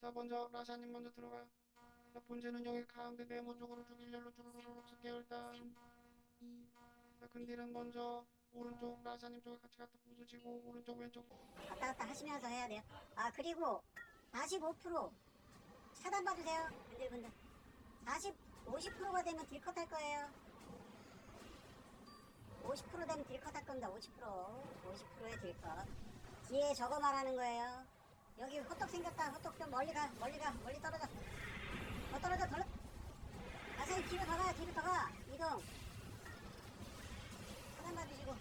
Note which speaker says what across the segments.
Speaker 1: 자 먼저 라샤님 먼저 들어가요 자 본체는 여기 가운데 네모쪽으로 쭉 일렬로 쭈루루룩 쓸게요 일단 자 근딜은 먼저 오른쪽 라샤님 쪽에 같이 갖다 부수시고 오른쪽 왼쪽
Speaker 2: 왔다 갔다 하시면서 해야 돼요. 아 그리고 45% 차단 봐주세요. 분들분들 40, 50%가 되면 딜컷 할 거예요. 50% 되면 딜컷 할 겁니다. 50% 50%의 딜컷. 뒤에 저거 말하는 거예요. 여기 멀리 가, 멀리 가, 멀리 떨어져. 더 떨어져, 덜. 아사히 뒤로 더 가, 뒤로 더 가. 이동. 차단 봐주시고.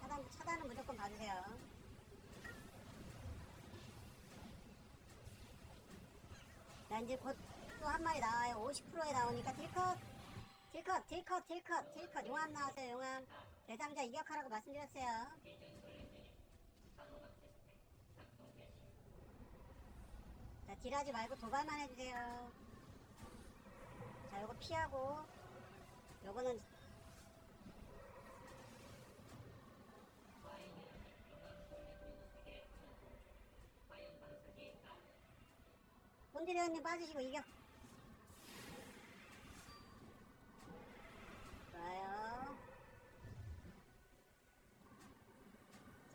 Speaker 2: 차단, 차단은 무조건 봐주세요. 자, 이제 곧 또 한 마리 나와요. 50%에 나오니까 딜컷, 딜컷, 딜컷, 딜컷, 딜컷. 용암 나왔어요, 용암. 대상자 이격하라고 말씀드렸어요. 자, 딜하지 말고 도발만 해주세요. 자, 요거 피하고, 요거는 본디레언님 빠지시고 이겨. 좋아요.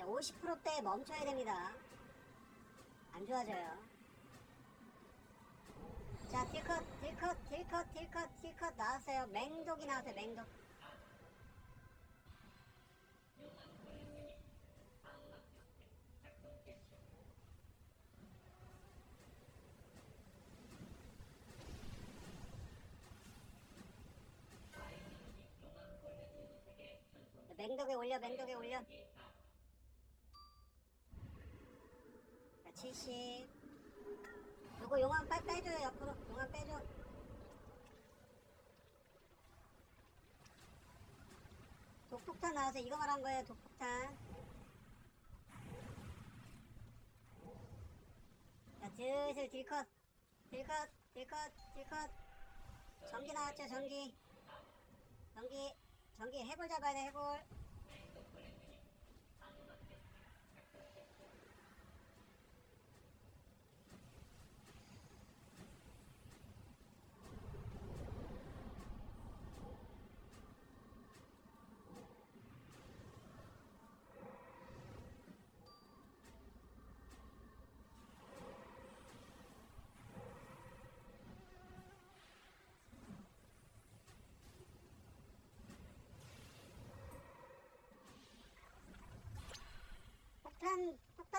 Speaker 2: 자, 50%대 멈춰야 됩니다. 안 좋아져요. 자, 딜컷, 딜컷, 딜컷, 딜컷, 딜컷 나왔어요. 맹독이 나왔어요, 맹독. 맹독에 올려, 맹독에 올려. 70. 요거 용암 빨리 빼줘요, 옆으로. 용암 빼줘. 독폭탄 나와서 이거 말한 거예요, 독폭탄. 자, 슬슬 딜컷. 딜컷, 딜컷, 딜컷. 전기 나왔죠, 전기. 전기, 전기 해골 잡아야 돼, 해골.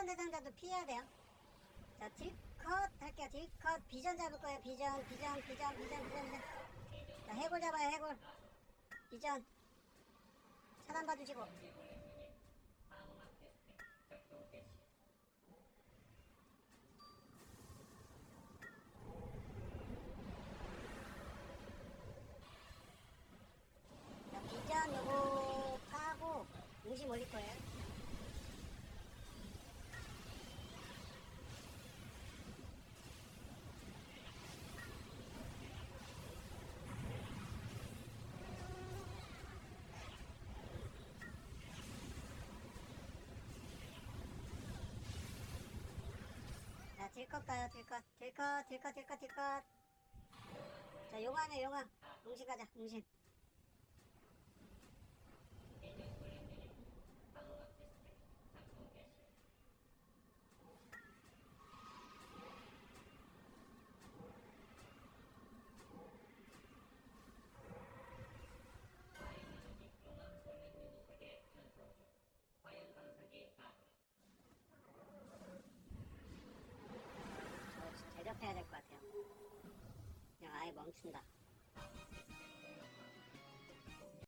Speaker 2: 폭탄 대상자도 피해야 돼요. 자, 딜컷 할게요. 딜컷. 비전 잡을 거예요. 비전, 비전, 비전, 비전, 비전, 비전. 자, 해골 잡아요. 해골. 비전. 차단 봐주시고. 딜컷 가요, 딜컷. 딜컷, 딜컷, 딜컷, 딜컷. 자, 용암이요, 용암. 웅신 가자, 웅신. 저 대접 해야 될 것 같아요. 그냥 아예 멈춘다.